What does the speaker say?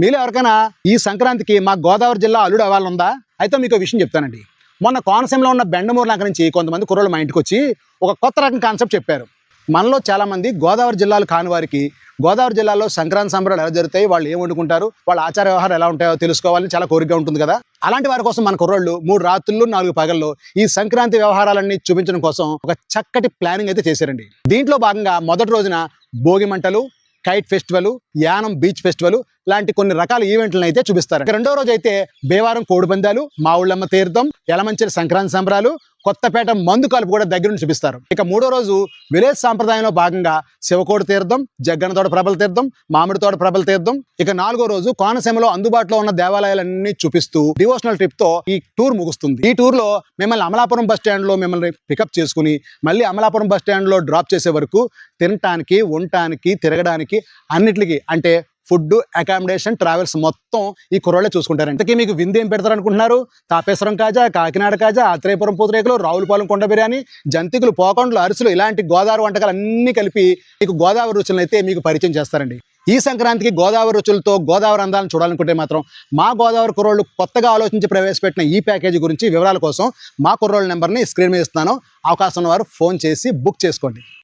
మీలో ఎవరికైనా ఈ సంక్రాంతికి మా గోదావరి జిల్లా అల్లుడు అవ్వాలనుందా? అయితే మీకు విషయం చెప్తానండి. మొన్న కోనసీమలో ఉన్న బెండమూరు లంక నుంచి కొంతమంది కుర్రోళ్ళు మా ఇంటికి వచ్చి ఒక కొత్త రకం కాన్సెప్ట్ చెప్పారు. మనలో చాలామంది గోదావరి జిల్లాలు కాని వారికి గోదావరి జిల్లాలో సంక్రాంతి సంబరాలు ఎలా జరుగుతాయి వాళ్ళు ఏం వండుకుంటారు వాళ్ళ ఆచార వ్యవహారం ఎలా ఉంటాయో తెలుసుకోవాలని చాలా కోరికగా ఉంటుంది కదా? అలాంటి వారి కోసం మన కుర్రోళ్ళు మూడు రాత్రులు నాలుగు పగల్లో ఈ సంక్రాంతి వ్యవహారాలన్నీ చూపించడం కోసం ఒక చక్కటి ప్లానింగ్ అయితే చేశారండి. దీంట్లో భాగంగా మొదటి రోజున భోగి మంటలు kite festival Yanam beach festival లాంటి కొన్ని రకాల ఈవెంట్లను అయితే చూపిస్తారు. ఇక రెండో రోజు అయితే బేవారం కోడిపందాలు మావుళ్ళమ్మ తీర్థం ఎలమంచిల సంక్రాంతి సంబరాలు కొత్తపేట మందు కలుపు కూడా దగ్గర నుంచి చూపిస్తారు. ఇక మూడో రోజు విలేజ్ సాంప్రదాయంలో భాగంగా శివకోడి తీర్థం జగ్గనతోట ప్రభల తీర్థం మామిడితోట ప్రభల తీర్థం ఇక నాలుగో రోజు కోనసీమలో అందుబాటులో ఉన్న దేవాలయాలన్నీ చూపిస్తూ డివోషనల్ ట్రిప్తో ఈ టూర్ ముగుస్తుంది. ఈ టూర్లో మిమ్మల్ని అమలాపురం బస్ స్టాండ్లో మిమ్మల్ని పికప్ చేసుకుని మళ్ళీ అమలాపురం బస్ స్టాండ్లో డ్రాప్ చేసే వరకు తినటానికి ఉండటానికి తిరగడానికి అన్నిటికీ అంటే ఫుడ్ అకామిడేషన్ ట్రావెల్స్ మొత్తం ఈ కుర్రోళ్ళే చూసుకుంటారు. ఇంతకీ మీకు విందు ఏం పెడతారు అనుకుంటున్నారు? తాపేశ్వరం కాజా కాకినాడ కాజా ఆత్రేయపురం పూతరేకులు రావులపాలెం కొండ బిర్యానీ జంతికలు పోకొండలు అరిసెలు ఇలాంటి గోదావరి వంటకాలు అన్నీ కలిపి మీకు గోదావరి రుచులను అయితే మీకు పరిచయం చేస్తారండి. ఈ సంక్రాంతికి గోదావరి రుచులతో గోదావరి అందాలను చూడాలనుకుంటే మాత్రం మా గోదావరి కుర్రోళ్ళు కొత్తగా ఆలోచించి ప్రవేశపెట్టిన ఈ ప్యాకేజీ గురించి వివరాల కోసం మా కుర్రోళ్ళ నెంబర్ని స్క్రీన్ మీద ఇస్తున్నాను. అవకాశం ఉన్నవారు ఫోన్ చేసి బుక్ చేసుకోండి.